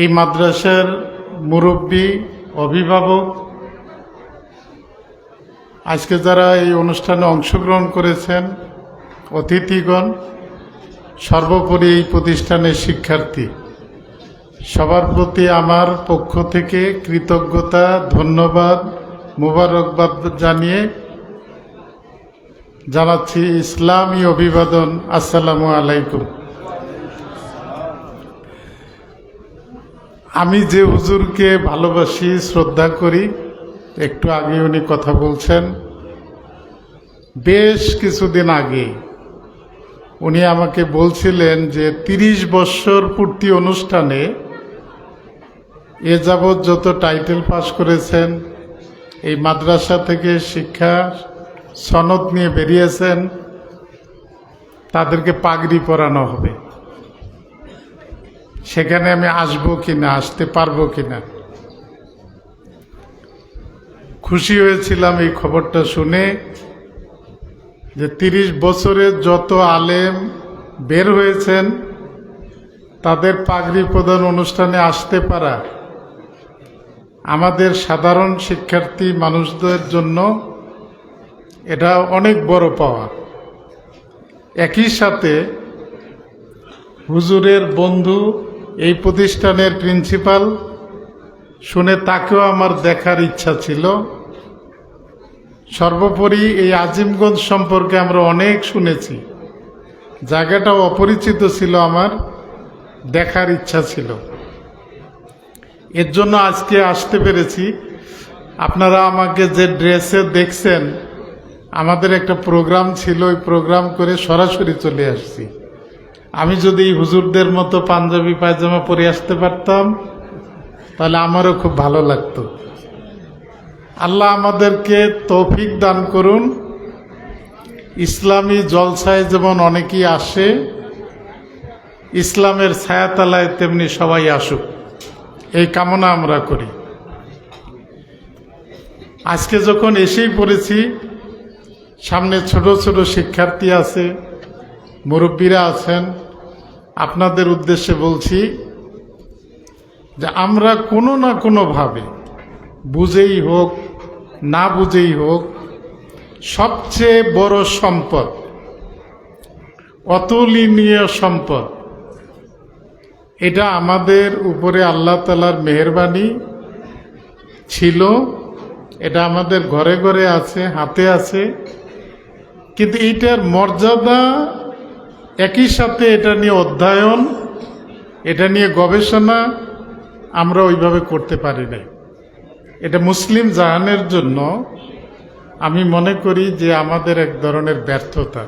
এই মাদ্রাসার মুরব্বী, অভিভাবক, আজকে যারা এই অনুষ্ঠানে অংশগ্রহণ করেছেন, অতিথিগণ, সর্বোপরি এই প্রতিষ্ঠানের শিক্ষার্থী, সবার প্রতি আমার পক্ষ থেকে কৃতজ্ঞতা, ধন্যবাদ, মুবারকবাদ জানিয়ে জানাচ্ছি ইসলামী অভিবাদন। আসসালামু আলাইকুম। আমি যে হুজুরকে ভালোবাসি, শ্রদ্ধা করি, একটু আগে উনি কথা বলছেন। বেশ কিছুদিন আগে উনি আমাকে বলছিলেন যে তিরিশ বৎসর পূর্তি অনুষ্ঠানে এ যাবৎ যত টাইটেল পাস করেছেন, এই মাদ্রাসা থেকে শিক্ষা সনদ নিয়ে বেরিয়েছেন, তাদেরকে পাগড়ি পরানো হবে। সেখানে আমি আসব কি না আসতে পারব কিনা? খুশি হয়েছিলাম এই খবরটা শুনে যে তিরিশ বছরের যত আলেম বের হয়েছেন, তাদের পাগড়ি প্রদান অনুষ্ঠানে আসতে পারা আমাদের সাধারণ শিক্ষার্থী মানুষদের জন্য এটা অনেক বড় পাওয়া। একই সাথে হুজুরের বন্ধু এই প্রতিষ্ঠানের প্রিন্সিপাল শুনে তাকেও আমার দেখার ইচ্ছা ছিল। সর্বোপরি এই আজিমগঞ্জ সম্পর্কে আমরা অনেক শুনেছি। জায়গাটাও অপরিচিত ছিল আমার, দেখার ইচ্ছা ছিল। এর জন্য আজকে আসতে পেরেছি। আপনারা আমাকে যে ড্রেসে দেখছেন, আমাদের একটা প্রোগ্রাম ছিল, ওই প্রোগ্রাম করে সরাসরি চলে আসছি। আমি যদি হুজুরদের মতো পাঞ্জাবি পায়জামা পরে আসতে পারতাম, তাহলে আমারও খুব ভালো লাগতো। আল্লাহ আমাদেরকে তৌফিক দান করুন। ইসলামী জলসায় যেমন অনেকেই আসে, ইসলামের ছায়াতালায় তেমনি সবাই আসুক। এই কামনা আমরা করি। আজকে যখন এসেই পড়েছি, সামনে ছোট ছোট শিক্ষার্থী আছে, মুরব্বীরা আছেন আপনাদের উদ্দেশ্যে বলছি যে আমরা কোনো না কোনোভাবে বুঝেই হোক, না বুঝেই হোক, সবচেয়ে বড় সম্পদ, অতুলনীয় সম্পদ, এটা আমাদের উপরে আল্লাহ তালার মেহরবানি ছিল, এটা আমাদের ঘরে ঘরে আছে, হাতে আছে, কিন্তু এইটার মর্যাদা একই সাথে এটা নিয়ে অধ্যয়ন, এটা নিয়ে গবেষণা আমরা ওইভাবে করতে পারি নাই। এটা মুসলিম জাহানের জন্য আমি মনে করি যে আমাদের এক ধরনের ব্যর্থতা।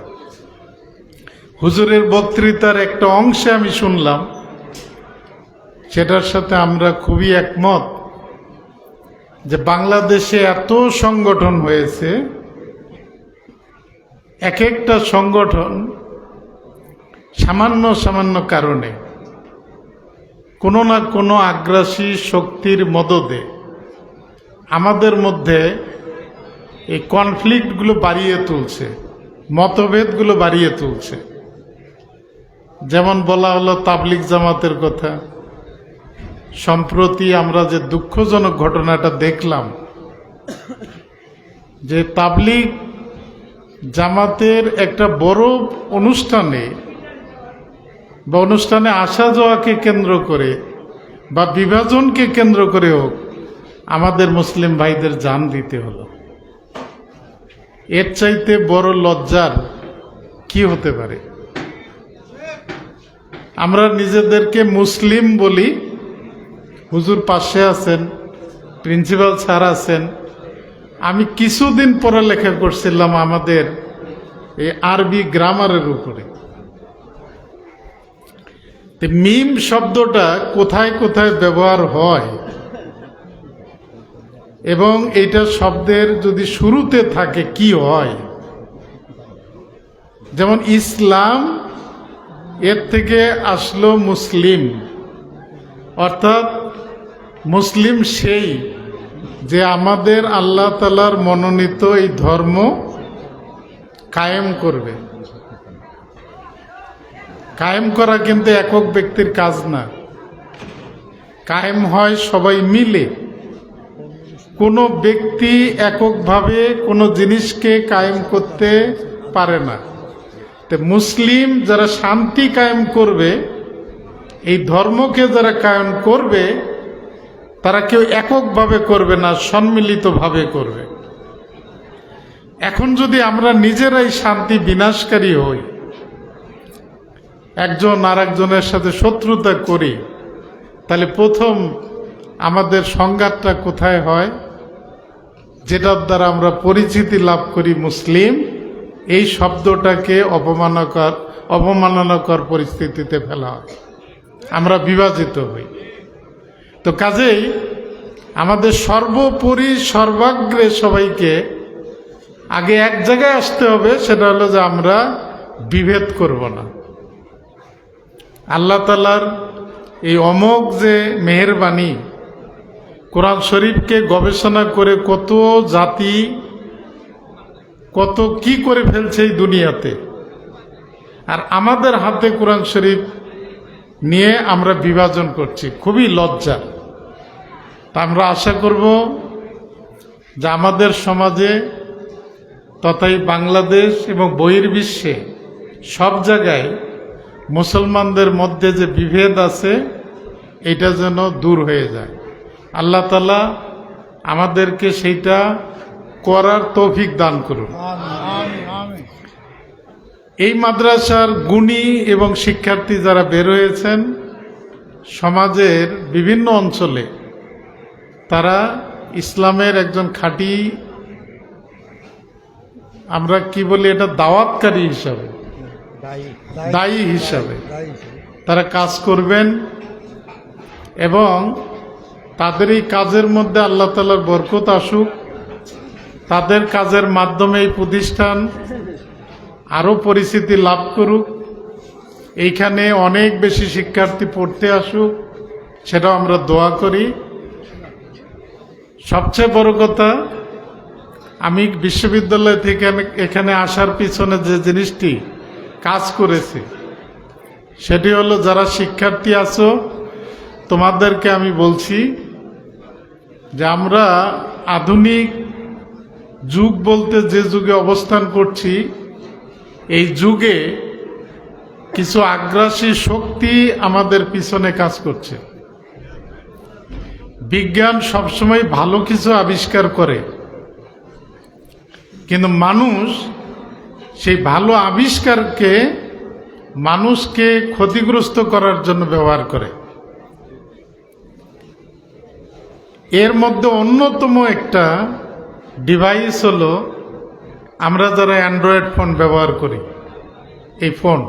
হুজুরের বক্তৃতার একটা অংশে আমি শুনলাম, সেটার সাথে আমরা খুবই একমত যে বাংলাদেশে এত সংগঠন হয়েছে এক একটা সংগঠন সামান্য সামান্য কারণে কোনো না কোনো আগ্রাসী শক্তির মদদে আমাদের মধ্যে এই কনফ্লিক্টগুলো বাড়িয়ে তুলছে, মতভেদগুলো বাড়িয়ে তুলছে। যেমন বলা হলো তাবলিক জামাতের কথা, সম্প্রতি আমরা যে দুঃখজনক ঘটনাটা দেখলাম, যে তাবলিক জামাতের একটা বড় অনুষ্ঠানে বা অনুষ্ঠানে আসা যাওয়াকে কেন্দ্র করে বা বিভাজনকে কেন্দ্র করে হোক, আমাদের মুসলিম ভাইদের জান দিতে হলো। এর চাইতে বড় লজ্জার কি হতে পারে? আমরা নিজেদেরকে মুসলিম বলি, হুজুর পাশে আছেন, প্রিন্সিপাল স্যার আছেন, আমি কিছুদিন পড়ালেখা করছিলাম আমাদের এই আরবি গ্রামারের উপরে। মিম শব্দটা কোথায় কোথায় ব্যবহার হয়? এবং এটা শব্দের যদি শুরুতে থাকে, কি হয়? যেমন ইসলাম এর থেকে আসলো মুসলিম। অর্থাৎ মুসলিম সেই যে আমাদের আল্লাহ তালার মনোনীত এই ধর্ম কায়েম করবে। কায়েম করা কিন্তু একক ব্যক্তির কাজ না। কায়েম হয় সবাই মিলে। কোনো ব্যক্তি এককভাবে কোনো জিনিসকে কায়েম করতে পারে না। তো মুসলিম যারা শান্তি কায়েম করবে, এই ধর্মকে যারা কায়েম করবে, তারা কেউ এককভাবে করবে না, সম্মিলিতভাবে করবে। এখন যদি আমরা নিজেরাই শান্তি বিনাশকারী হই একজন আর একজনের সাথে শত্রুতা করি, তাহলে প্রথম আমাদের সংঘাতটা কোথায় হয়? যেটার দ্বারা আমরা পরিচিতি লাভ করি মুসলিম, এই শব্দটাকে অপমানকর অবমাননাকর পরিস্থিতিতে ফেলা হয়। আমরা বিভাজিত হই। তো কাজেই আমাদের সর্বোপরি সর্বাগ্রে সবাইকে আগে এক জায়গায় আসতে হবে, সেটা হলো যে আমরা বিভেদ করব না। আল্লাহ তালার এই অমোঘ যে মেহেরবাণী, কোরআন শরীফকে গবেষণা করে কত জাতি কত কি করে ফেলছে এই দুনিয়াতে। আর আমাদের হাতে কোরআন শরীফ নিয়ে আমরা বিভাজন করছি, খুবই লজ্জা। তা আমরা আশা করব যে আমাদের সমাজে তথাই বাংলাদেশ এবং বহির্বিশ্বে সব জায়গায় মুসলমানদের মধ্যে যে বিভেদ আছে, এটা যেন দূর হয়ে যায়। আল্লাহ তালা আমাদেরকে সেইটা করার তৌফিক দান করুন। এই মাদ্রাসার গুণী এবং শিক্ষার্থী যারা বের হয়েছেন, সমাজের বিভিন্ন অঞ্চলে, তারা ইসলামের একজন খাঁটি, আমরা কি বলি, এটা দাওয়াতকারী হিসাবে। দায়ী হিসাবে। তারা কাজ করবেন এবং তাদের এই কাজের মধ্যে আল্লাহ তালার বরকত আসুক। তাদের কাজের মাধ্যমে এই প্রতিষ্ঠান আরও পরিচিতি লাভ করুক। এইখানে অনেক বেশি শিক্ষার্থী পড়তে আসুক সেটাও আমরা দোয়া করি। সবচেয়ে বড় কথা আমি বিশ্ববিদ্যালয় থেকে এখানে আসার পিছনে যে জিনিসটি কাজ করেছে। সেটি হলো, যারা শিক্ষার্থী আছো, তোমাদেরকে আমি বলছি যে আমরা আধুনিক যুগ বলতে যে যুগে অবস্থান করছি, এই যুগে কিছু আগ্রাসী শক্তি আমাদের পিছনে কাজ করছে। বিজ্ঞান সবসময় ভালো কিছু আবিষ্কার করে, কিন্তু মানুষ সেই ভালো আবিষ্কারকে মানুষকে ক্ষতিগ্রস্ত করার জন্য ব্যবহার করে। এর মধ্যে অন্যতম একটা ডিভাইস হলো, আমরা যারা অ্যান্ড্রয়েড ফোন ব্যবহার করি, এই ফোন।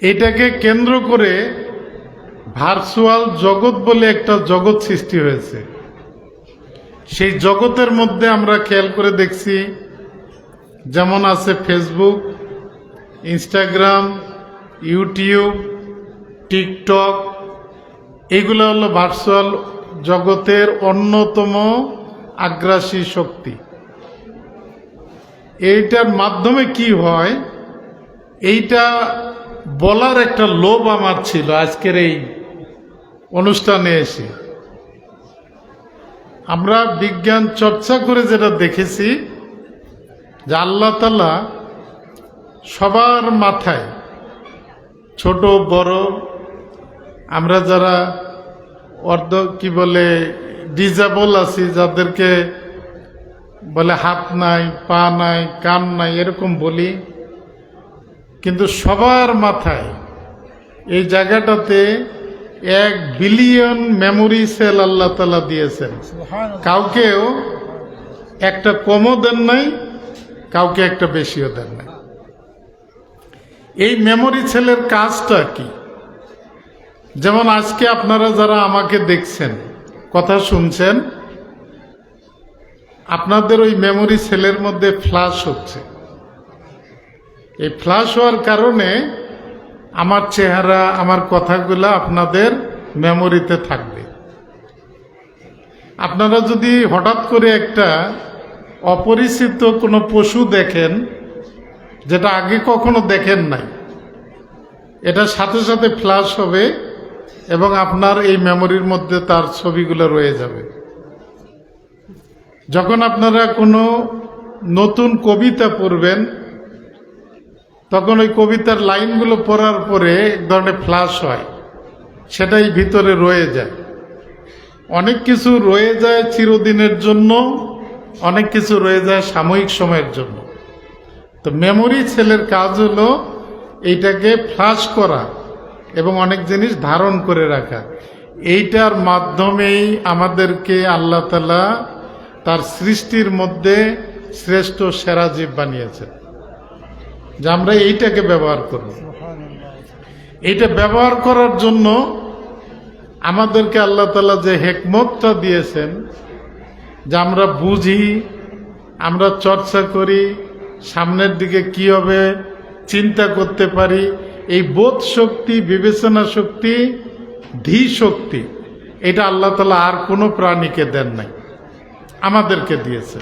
এটাকে কেন্দ্র করে ভার্চুয়াল জগৎ বলে একটা জগৎ সৃষ্টি হয়েছে। সেই জগতের মধ্যে আমরা খেয়াল করে দেখছি যেমন আছে ফেসবুক ইনস্টাগ্রাম ইউটিউব টিকটক এগুলো হলো ভার্চুয়াল জগতের অন্যতম আগ্রাসী শক্তি। এইটার মাধ্যমে কি হয়? এইটা বলার একটা লোভ আমার ছিল আজকের এই অনুষ্ঠানে এসে। আমরা বিজ্ঞান চর্চা করে যেটা দেখেছি যে আল্লাহ তালা সবার মাথায় ছোট বড় আমরা যারা অর্ধ কি বলে ডিজাবল আছি যাদেরকে বলে হাত নাই পা নাই কান নাই এরকম বলি কিন্তু সবার মাথায় এই জায়গাটাতে এক বিলিয়ন মেমোরি সেল আল্লাহ তালা দিয়েছেন। কাউকেও একটা কমও দেন নাই কাউকে একটা বেশিও দেন না এই মেমোরি সেলের কাজটা কি? যেমন আজকে আপনারা যারা আমাকে দেখছেন, কথা শুনছেন, আপনাদের ওই মেমোরি সেলের মধ্যে ফ্লাশ হচ্ছে। এই ফ্লাশ হওয়ার কারণে আমার চেহারা, আমার কথাগুলো আপনাদের মেমোরিতে থাকবে। আপনারা যদি হঠাৎ করে একটা অপরিচিত কোনো পশু দেখেন যেটা আগে কখনো দেখেন নাই। এটা সাথে সাথে ফ্লাশ হবে এবং আপনার এই মেমোরির মধ্যে তার ছবিগুলো রয়ে যাবে। যখন আপনারা কোনো নতুন কবিতা পড়বেন, তখন ওই কবিতার লাইনগুলো পড়ার পরে এক ধরনের ফ্লাশ হয়, সেটাই ভিতরে রয়ে যায়। অনেক কিছু রয়ে যায় চিরদিনের জন্য অনেক কিছু রয়ে যায় সাময়িক সময়ের জন্য। তো মেমোরি ছেলের কাজ হলো এইটাকে ফ্লাশ করা এবং অনেক জিনিস ধারণ করে রাখা। এইটার মাধ্যমেই আমাদেরকে আল্লাহ তালা তার সৃষ্টির মধ্যে শ্রেষ্ঠ সেরা জীব বানিয়েছেন। যে আমরা এইটাকে ব্যবহার করব। এইটা ব্যবহার করার জন্য আমাদেরকে আল্লাহ তালা যে হেকমতটা দিয়েছেন যে আমরা বুঝি, আমরা চর্চা করি, সামনের দিকে কি হবে, চিন্তা করতে পারি। এই বোধ শক্তি, বিবেচনা শক্তি ধী শক্তি, এটা আল্লাহ তালা আর কোনো প্রাণীকে দেন নাই, আমাদেরকে দিয়েছে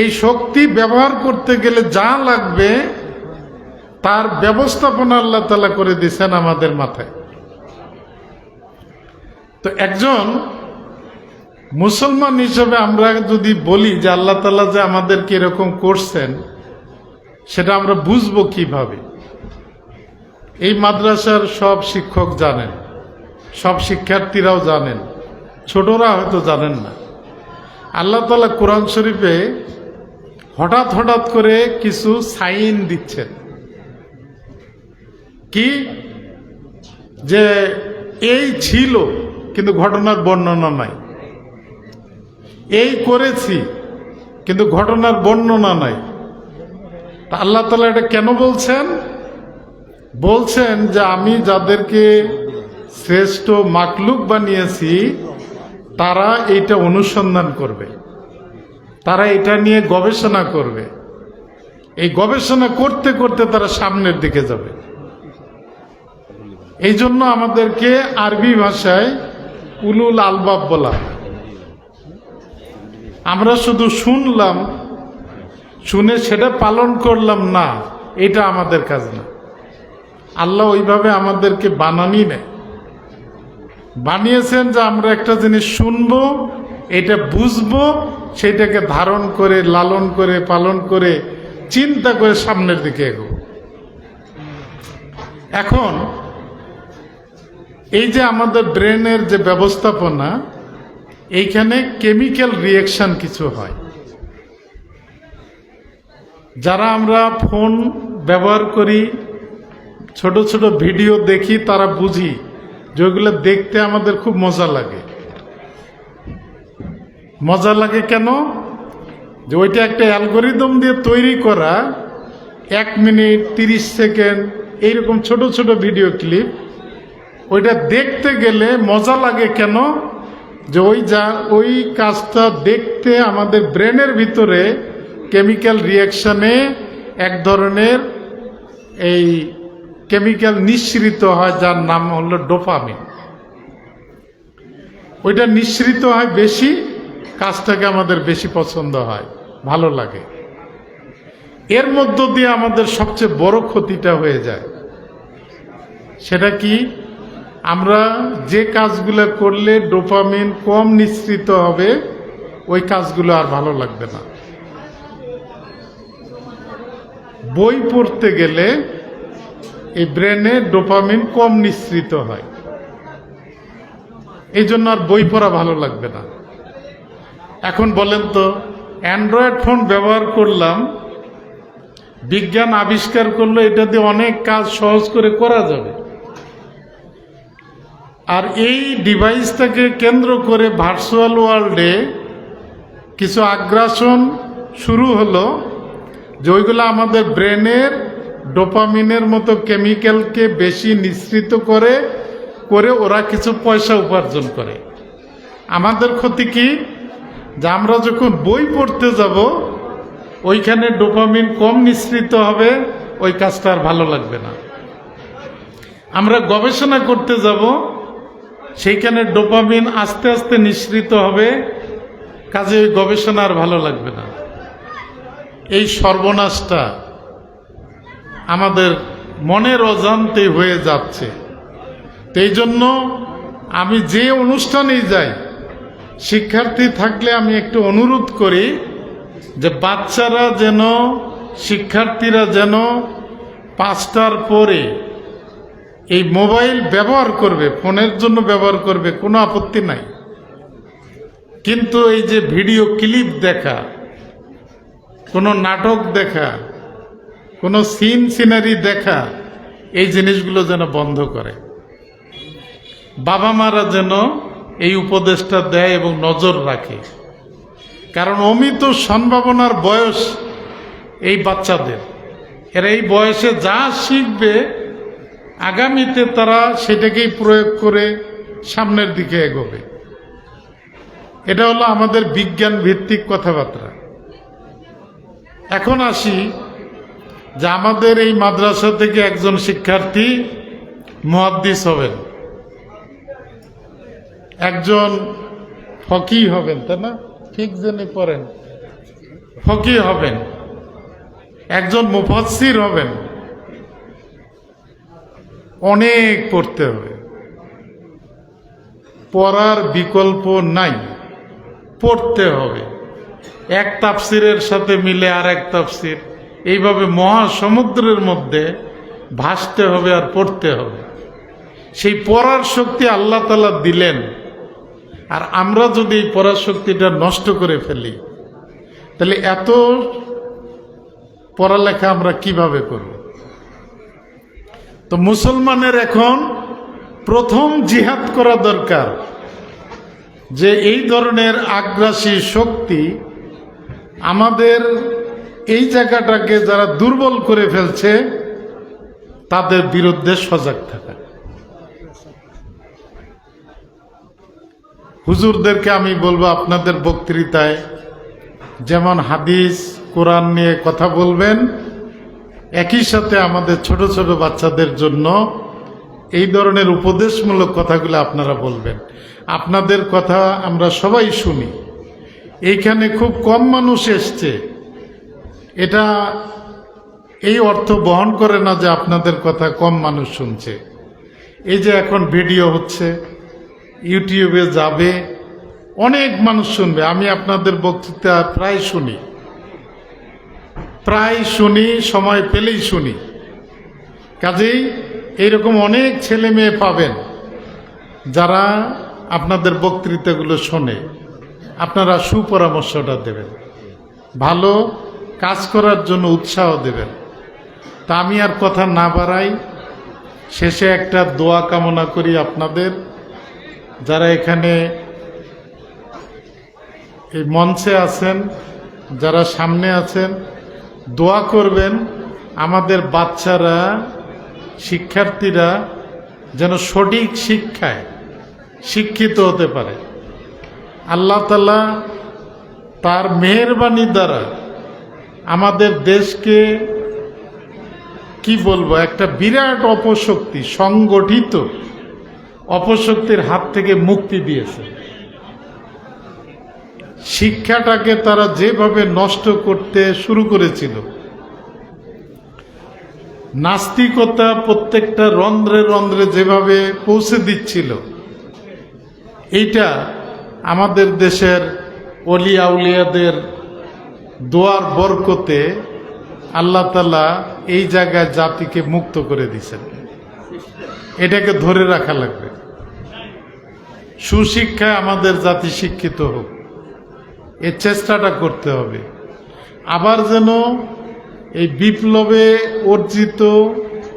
এই শক্তি ব্যবহার করতে গেলে যা লাগবে, তার ব্যবস্থাপনা আল্লাহ তালা করে দিয়েছেন আমাদের মাথায়। তো একজন মুসলমান হিসেবে আমরা যদি বলি যে আল্লাহ তালা যে আমাদেরকে এরকম করছেন, সেটা আমরা বুঝব কীভাবে? এই মাদ্রাসার সব শিক্ষক জানেন, সব শিক্ষার্থীরাও জানেন, ছোটরা হয়তো জানেন না। আল্লাহ তালা কোরআন শরীফে হঠাৎ হঠাৎ করে কিছু সাইন দিচ্ছেন। কি? যে এই ছিল, কিন্তু ঘটনার বর্ণনা নাই। এই করেছি, কিন্তু ঘটনার বর্ণনা নাই। আল্লাহ তালা এটা কেন বলছেন? বলছেন যে আমি যাদেরকে শ্রেষ্ঠ মাকলুক বানিয়েছি, তারা এইটা অনুসন্ধান করবে। তারা এটা নিয়ে গবেষণা করবে। এই গবেষণা করতে করতে তারা সামনের দিকে যাবে। এই জন্য আমাদেরকে আরবি ভাষায় উলুল আলবাব বলা হয়। আমরা শুধু শুনলাম, শুনে সেটা পালন করলাম না, এটা আমাদের কাজ না। আল্লাহ ওইভাবে আমাদেরকে বানানি নেয় বানিয়েছেন যে আমরা একটা জিনিস শুনব, এটা বুঝব, সেটাকে ধারণ করে, লালন করে, পালন করে, চিন্তা করে সামনের দিকে এগো এখন, এই যে আমাদের ব্রেনের যে ব্যবস্থাপনা এইখানে কেমিক্যাল রিয়েকশন কিছু হয়। যারা আমরা ফোন ব্যবহার করি, ছোট ছোট ভিডিও দেখি, তারা বুঝি যে ওইগুলো দেখতে আমাদের খুব মজা লাগে। মজা লাগে কেন? যে ওইটা একটা অ্যালগোরিদম দিয়ে তৈরি করা, এক মিনিট, তিরিশ সেকেন্ড, এইরকম ছোট ছোট ভিডিও ক্লিপ, ওইটা দেখতে গেলে মজা লাগে কেন? যে ওই যা, ওই কাজটা দেখতে আমাদের ব্রেনের ভিতরে কেমিক্যাল রিয়াকশানে এক ধরনের এই কেমিক্যাল নিঃসৃত হয়, যার নাম হলো ডোপামিন। ওইটা নিঃসৃত হয় বেশি, কাজটাকে আমাদের বেশি পছন্দ হয়, ভালো লাগে। এর মধ্য দিয়ে আমাদের সবচেয়ে বড় ক্ষতিটা হয়ে যায়। সেটা কি? আমরা যে কাজগুলো করলে ডোপামিন কম নিঃসৃত হবে, ওই কাজগুলো আর ভালো লাগবে না। বই পড়তে গেলে এই ব্রেনে ডোপামিন কম নিঃসৃত হয়। এই জন্য আর বই পড়া ভালো লাগবে না। এখন বলেন তো, অ্যান্ড্রয়েড ফোন ব্যবহার করলাম, বিজ্ঞান আবিষ্কার করল, এটা দিয়ে অনেক কাজ সহজ করে করা যাবে। আর এই ডিভাইসটাকে কেন্দ্র করে ভার্চুয়াল ওয়ার্ল্ডে কিছু আগ্রাসন শুরু হলো যে ওইগুলো আমাদের ব্রেনের ডোপামিনের মতো কেমিক্যালকে বেশি নিঃসৃত করে করে ওরা কিছু পয়সা উপার্জন করে। আমাদের ক্ষতি কি? যে আমরা যখন বই পড়তে যাব, ওইখানে ডোপামিন কম নিঃসৃত হবে, ওই কাজটা আর ভালো লাগবে না। আমরা গবেষণা করতে যাব সেইখানে ডোপামিন আস্তে আস্তে নিঃসৃত হবে, কাজে ওই গবেষণা আর ভালো লাগবে না। এই সর্বনাশটা আমাদের মনের অজান্তে হয়ে যাচ্ছে। এই জন্য আমি যে অনুষ্ঠানেই যাই, শিক্ষার্থী থাকলে আমি একটু অনুরোধ করি যে বাচ্চারা যেন, শিক্ষার্থীরা যেন পাঁচটার পরে এই মোবাইল ব্যবহার করবে, ফোনের জন্য ব্যবহার করবে, কোনো আপত্তি নাই। কিন্তু এই যে ভিডিও ক্লিপ দেখা, কোনো নাটক দেখা, কোনো সিন সিনারি দেখা, এই জিনিসগুলো যেন বন্ধ করে। বাবা মারা যেন এই উপদেশটা দেয় এবং নজর রাখে। কারণ অমিত সম্ভাবনার বয়স এই বাচ্চাদের। এরা এই বয়সে যা শিখবে আগামীতে তারা সেটাকেই প্রয়োগ করে সামনের দিকে এগোবে। এটা হলো আমাদের বিজ্ঞান ভিত্তিক কথাবার্তা। এখন আসি যে আমাদের এই মাদ্রাসা থেকে একজন শিক্ষার্থী মহাদ্দিস হবেন। একজন ফকি হবেন, তাই না? ঠিক জেনে পড়েন। ফকি হবেন। একজন মুফাসির হবেন। অনেক পড়তে হবে। পড়ার বিকল্প নাই। পড়তে হবে। এক তাফসিরের সাথে মিলে আর এক তাফসির। এইভাবে মহাসমুদ্রের মধ্যে ভাসতে হবে আর পড়তে হবে। সেই পড়ার শক্তি আল্লাহ তালা দিলেন। আর আমরা যদি এই পড়ার শক্তিটা নষ্ট করে ফেলি, তাহলে এত পড়ালেখা আমরা কীভাবে করব? তো মুসলমানের এখন প্রথম জিহাদ করা দরকার যে এই ধরনের আগ্রাসী শক্তি আমাদের এই জায়গাটাকে যারা দুর্বল করে ফেলছে, তাদের বিরুদ্ধে সজাগ থাকা। হুজুরদেরকে আমি বলব আপনাদের বক্তৃতায় যেমন হাদিস, কোরআন নিয়ে কথা বলবেন একই সাথে আমাদের ছোট ছোট বাচ্চাদের জন্য এই ধরনের উপদেশমূলক কথাগুলো আপনারা বলবেন। আপনাদের কথা আমরা সবাই শুনি। এইখানে খুব কম মানুষ এসছে। এটা এই অর্থ বহন করে না যে আপনাদের কথা কম মানুষ শুনছে। এই যে এখন ভিডিও হচ্ছে, ইউটিউবে যাবে, অনেক মানুষ শুনবে। আমি আপনাদের বক্তৃতা প্রায় শুনি। প্রায় শুনি, সময় পেলেই শুনি। কাজেই এইরকম অনেক ছেলে মেয়ে পাবেন যারা আপনাদের বক্তৃতাগুলো শোনে। আপনারা সুপরামর্শটা দেবেন। ভালো কাজ করার জন্য উৎসাহ দেবেন। তা আমি আর কথা না বাড়াই, শেষে একটা দোয়া কামনা করি আপনাদের। যারা এখানে এই মঞ্চে আছেন, যারা সামনে আছেন দোয়া করবেন, আমাদের বাচ্চারা, শিক্ষার্থীরা যেন সঠিক শিক্ষায় শিক্ষিত হতে পারে। আল্লাহ তালা তার মেহরবানি দ্বারা আমাদের দেশকে কি বলব, একটা বিরাট অপশক্তি, সংগঠিত অপশক্তির হাত থেকে মুক্তি দিয়েছে। শিক্ষাটাকে তারা যেভাবে নষ্ট করতে শুরু করেছিল। নাস্তিকতা প্রত্যেকটা রন্ধ্রে রন্ধ্রে যেভাবে পৌঁছে দিচ্ছিল, এইটা আমাদের দেশের অলি আউলিয়াদের দোয়ার বরকতে আল্লাহ তালা এই জায়গায় জাতিকে মুক্ত করে দিয়েছেন। এটাকে ধরে রাখা লাগবে। সুশিক্ষায় আমাদের জাতি শিক্ষিত হোক। এর চেষ্টাটা করতে হবে। আবার যেন এই বিপ্লবে অর্জিত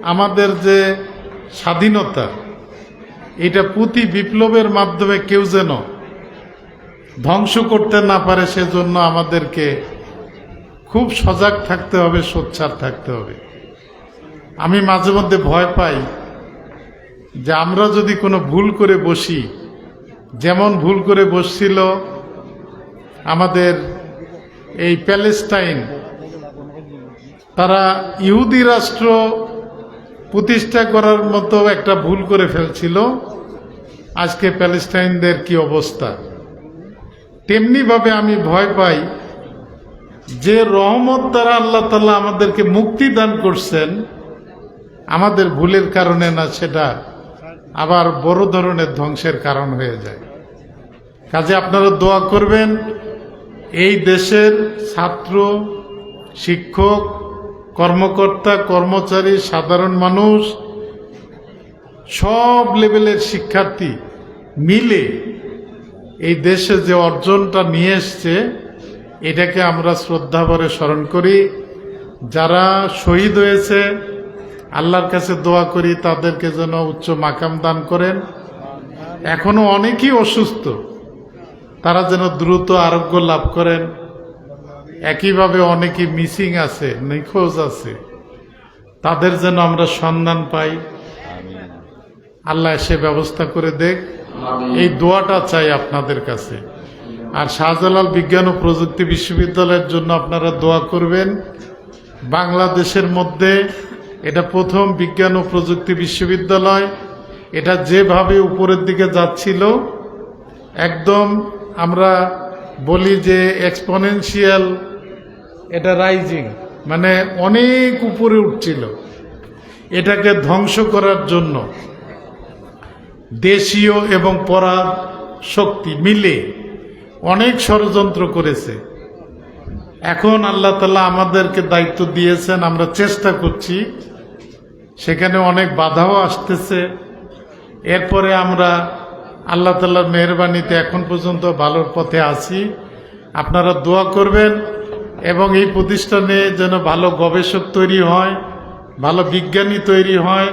আমাদের যে স্বাধীনতা, এটা প্রতি বিপ্লবের মাধ্যমে কেউ যেন ধ্বংস করতে না পারে, সেজন্য আমাদেরকে খুব সজাগ থাকতে হবে, সোচ্চার থাকতে হবে। আমি মাঝে মধ্যে ভয় পাই যে আমরা যদি কোনো ভুল করে বসি, যেমন ভুল করে বসছিল আমাদের এই প্যালেস্টাইন, তারা ইহুদি রাষ্ট্র প্রতিষ্ঠা করার মতো একটা ভুল করে ফেলছিল। আজকে প্যালেস্টাইনদের কি অবস্থা? তেমনিভাবে আমি ভয় পাই যে রহমত দ্বারা আল্লাহ তাল্লাহ আমাদেরকে মুক্তি দান করছেন, আমাদের ভুলের কারণে না সেটা আবার বড় ধরনের ধ্বংসের কারণ হয়ে যায়। কাজে আপনারা দোয়া করবেন এই দেশের ছাত্র, শিক্ষক, কর্মকর্তা, কর্মচারী, সাধারণ মানুষ, সব লেভেলের শিক্ষার্থী মিলে এই দেশে যে অর্জনটা নিয়ে এসছে, এটাকে আমরা শ্রদ্ধাভরে স্মরণ করি। যারা শহীদ হয়েছে, আল্লাহর কাছে দোয়া করি, তাদেরকে যেন উচ্চ মাকাম দান করেন। এখনও অনেকেই অসুস্থ। তারা যেন দ্রুত আরোগ্য লাভ করেন। একইভাবে অনেকেই মিসিং আছে, নিখোঁজ আছে। তাদের যেন আমরা সন্ধান পাই। আল্লাহ সে ব্যবস্থা করে দেখ। এই দোয়াটা চাই আপনাদের কাছে। আর শাহজালাল বিজ্ঞান ও প্রযুক্তি বিশ্ববিদ্যালয়ের জন্য আপনারা দোয়া করবেন। বাংলাদেশের মধ্যে এটা প্রথম বিজ্ঞান ও প্রযুক্তি বিশ্ববিদ্যালয়। এটা যেভাবে উপরের দিকে যাচ্ছিল, একদম আমরা বলি যে এক্সপোনেনশিয়াল এটা রাইজিং মানে অনেক উপরে উঠছিল। এটাকে ধ্বংস করার জন্য দেশীয় এবং পরা শক্তি মিলে অনেক ষড়যন্ত্র করেছে। এখন আল্লাহ তালা আমাদেরকে দায়িত্ব দিয়েছেন, আমরা চেষ্টা করছি। সেখানে অনেক বাধাও আসতেছে। এরপরে আমরা আল্লাহ তাল্লার মেহরবানিতে এখন পর্যন্ত ভালোর পথে আছি। আপনারা দোয়া করবেন এবং এই প্রতিষ্ঠানে যেন ভালো গবেষক তৈরি হয় ভালো বিজ্ঞানী তৈরি হয়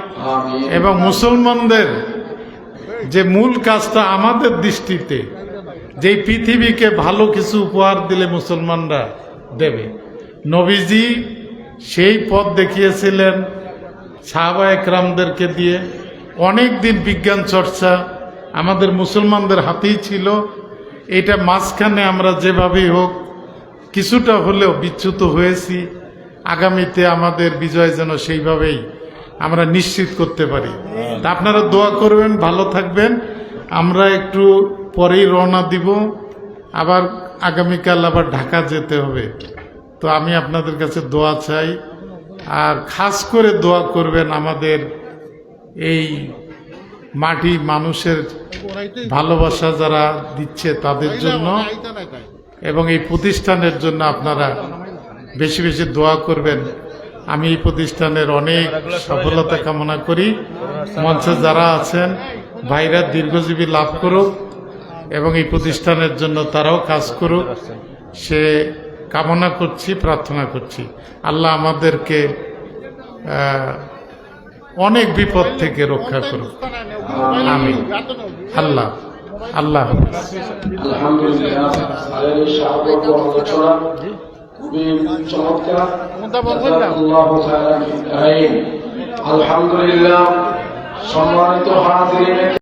এবং মুসলমানদের যে মূল কাজটা আমাদের দৃষ্টিতে যে পৃথিবীকে ভালো কিছু উপহার দিলে মুসলমানরা দেবে। নবীজি সেই পথ দেখিয়েছিলেন সাহাবা একরামদেরকে দিয়ে। অনেক দিন বিজ্ঞান চর্চা আমাদের মুসলমানদের হাতেই ছিল। এটা মাঝখানে আমরা যেভাবেই হোক কিছুটা হলেও বিচ্যুত হয়েছি। আগামীতে আমাদের বিজয় যেন সেইভাবেই আমরা নিশ্চিত করতে পারি। তা আপনারা দোয়া করবেন, ভালো থাকবেন। আমরা একটু পরেই রওনা দিব। আবার আগামীকাল আবার ঢাকা যেতে হবে। তো আমি আপনাদের কাছে দোয়া চাই। আর খাস করে দোয়া করবেন আমাদের এই মাটি মানুষের ভালোবাসা যারা দিচ্ছে তাদের জন্য এবং এই প্রতিষ্ঠানের জন্য আপনারা বেশি বেশি দোয়া করবেন। আমি এই প্রতিষ্ঠানের অনেক সফলতা কামনা করি। মঞ্চে যারা আছেন ভাইরা দীর্ঘজীবী লাভ করুক এবং এই প্রতিষ্ঠানের জন্য তারাও কাজ করুক। সে কামনা করছি প্রার্থনা করছি। আল্লাহ আমাদেরকে অনেক বিপদ থেকে রক্ষা করুক। আমিন। আল্লাহ আল্লাহ আলহামদুলিল্লাহ আলোচনা খুবই চমৎকার। আলহামদুলিল্লাহ সম্মানিত হাজিরিন।